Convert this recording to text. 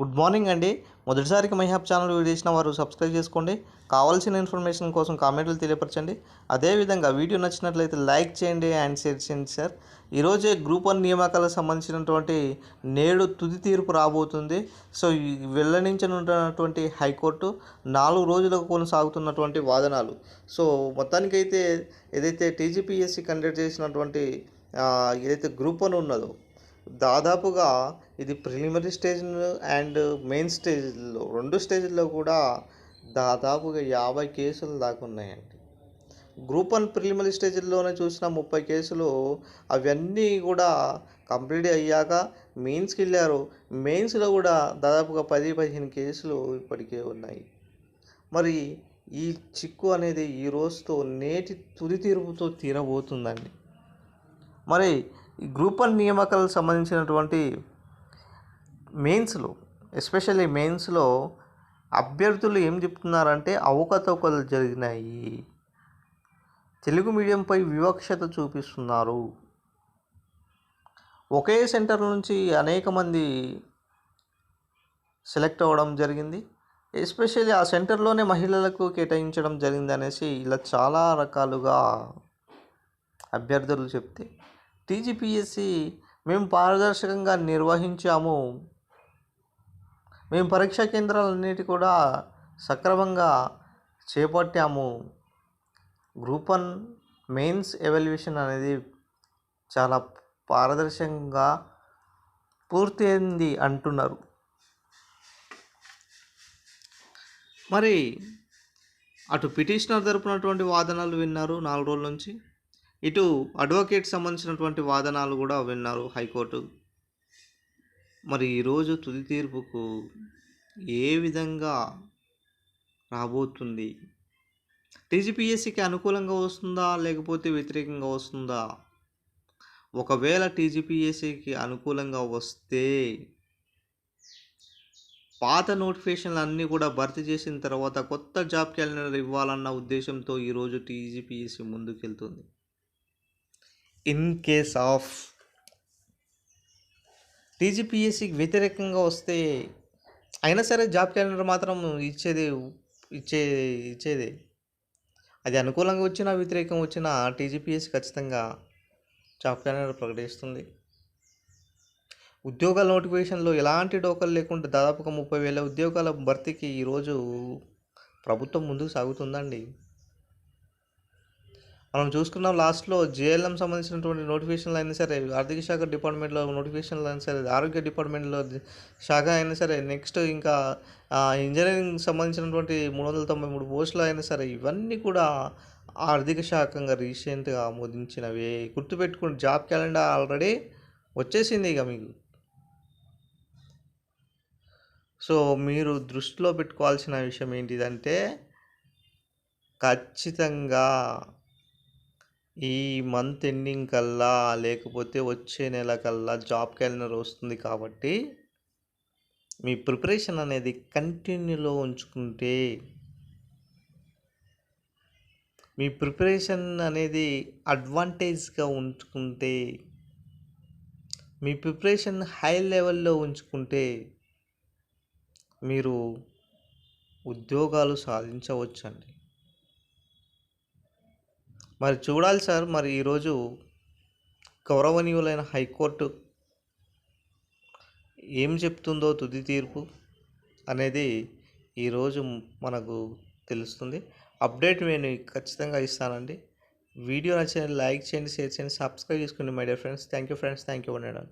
Good morning అండి. మొదటిసారికి మైహాప్ channel video చేసిన వారు సబ్స్క్రైబ్ చేసుకోండి. కావాల్సిన ఇన్ఫర్మేషన్ కోసం కామెంట్లు తెలియపరచండి. అదేవిధంగా వీడియో నచ్చినట్లయితే లైక్ చేయండి అండ్ షేర్ చేయండి సార్. ఈరోజే గ్రూప్ వన్ నియామకాలకు సంబంధించినటువంటి నేడు తుది తీర్పు రాబోతుంది. సో వెల్లడించనున్నటువంటి హైకోర్టు నాలుగు రోజులకు కొనసాగుతున్నటువంటి వాదనాలు. సో మొత్తానికైతే ఏదైతే టీజీపీఎస్సీ కండక్ట్ చేసినటువంటి ఏదైతే గ్రూప్ వన్ ఉన్నదో దాదాపుగా ఇది ప్రిలిమినరీ స్టేజ్ అండ్ మెయిన్ స్టేజ్లో రెండు స్టేజ్లో కూడా దాదాపుగా యాభై కేసులు దాకా ఉన్నాయండి. గ్రూప్ వన్ ప్రిలిమినరీ స్టేజ్లోనే చూసిన ముప్పై కేసులు అవన్నీ కూడా కంప్లీట్ అయ్యాక మెయిన్స్కి వెళ్ళారు. మెయిన్స్లో కూడా దాదాపుగా పది పదిహేను కేసులు ఇప్పటికే ఉన్నాయి. మరి ఈ చిక్కు అనేది ఈ రోజుతో నేటి తుది తీరుపుతో తీరబోతుందండి. మరి ఈ గ్రూప్ వన్ నియామకాలకు సంబంధించినటువంటి మెయిన్స్లో ఎస్పెషల్లీ మెయిన్స్లో అభ్యర్థులు ఏం చెప్తున్నారంటే అవకతవకలు జరిగినాయి. తెలుగు మీడియంపై వివక్షత చూపిస్తున్నారు. ఒకే సెంటర్ నుంచి అనేక మంది సెలెక్ట్ అవ్వడం జరిగింది. ఎస్పెషల్లీ ఆ సెంటర్లోనే మహిళలకు కేటాయించడం జరిగింది అనేసి ఇలా చాలా రకాలుగా అభ్యర్థులు చెప్తే టీజీపీఎస్సి మేము పారదర్శకంగా నిర్వహించాము. మేము పరీక్షా కేంద్రాలన్నిటి కూడా సక్రమంగా చేపట్టాము. గ్రూప్ వన్ మెయిన్స్ ఎవాల్యుయేషన్ అనేది చాలా పారదర్శకంగా పూర్తయింది అంటున్నారు. మరి అటు పిటిషనర్ తరపునటువంటి వాదనలు విన్నారు నాలుగు రోజుల నుంచి? ఇటు అడ్వకేట్ సంబంధించినటువంటి వాదనలు కూడా విన్నారు హైకోర్టు. మరి ఈరోజు తుది తీర్పుకు ఏ విధంగా రాబోతుంది? టీజీపీఎస్సికి అనుకూలంగా వస్తుందా? లేకపోతే వ్యతిరేకంగా వస్తుందా? ఒకవేళ టీజీపీఎస్సికి అనుకూలంగా వస్తే పాత నోటిఫికేషన్లు అన్నీ కూడా భర్తీ చేసిన తర్వాత కొత్త జాబ్ క్యాలెండర్ ఇవ్వాలన్న ఉద్దేశంతో ఈరోజు టీజీపీఎస్సి ముందుకెళ్తుంది. ఇన్ కేస్ ఆఫ్ టీజీపీఎస్సికి వ్యతిరేకంగా వస్తే అయినా సరే జాబ్ క్యాలెండర్ మాత్రం ఇచ్చేది ఇచ్చే ఇచ్చేదే. అది అనుకూలంగా వచ్చినా వ్యతిరేకం వచ్చినా టీజీపీఎస్సి ఖచ్చితంగా జాబ్ క్యాలెండర్ ప్రకటిస్తుంది. ఉద్యోగాల నోటిఫికేషన్లో ఎలాంటి డోకలు లేకుండా దాదాపుగా ముప్పై వేల ఉద్యోగాల భర్తీకి ఈరోజు ప్రభుత్వం ముందుకు సాగుతుందండి. మనం చూసుకున్నాం లాస్ట్లో జేఎల్ఎం సంబంధించినటువంటి నోటిఫికేషన్లు అయినా సరే ఆర్థిక శాఖ డిపార్ట్మెంట్లో నోటిఫికేషన్లు అయినా సరే ఆరోగ్య డిపార్ట్మెంట్లో శాఖ అయినా సరే నెక్స్ట్ ఇంకా ఇంజనీరింగ్ సంబంధించినటువంటి మూడు వందల తొంభై మూడు పోస్టులు అయినా సరే ఇవన్నీ కూడా ఆర్థిక శాఖంగా రీసెంట్గా ఆమోదించినవి. గుర్తుపెట్టుకుని జాబ్ క్యాలెండర్ ఆల్రెడీ వచ్చేసింది ఇక మీకు. సో మీరు దృష్టిలో పెట్టుకోవాల్సిన విషయం ఏంటిదంటే ఖచ్చితంగా ఈ మంత్ ఎండింగ్ కల్లా లేకపోతే వచ్చే నెల కల్లా జాబ్ క్యాలెండర్ వస్తుంది కాబట్టి మీ ప్రిపరేషన్ అనేది కంటిన్యూలో ఉంచుకుంటే మీ ప్రిపరేషన్ అనేది అడ్వాంటేజ్గా ఉంచుకుంటే మీ ప్రిపరేషన్ హై లెవెల్లో ఉంచుకుంటే మీరు ఉద్యోగాలు సాధించవచ్చండి. మరి చూడాలి సార్ మరి ఈరోజు గౌరవనీయులైన హైకోర్టు ఏం చెప్తుందో తుది తీర్పు అనేది ఈరోజు మనకు తెలుస్తుంది. అప్డేట్ నేను ఖచ్చితంగా ఇస్తానండి. వీడియో నచ్చిన లైక్ చేయండి షేర్ చేయండి సబ్స్క్రైబ్ చేసుకోండి my dear friends. Thank you friends. Thank you ఉండడం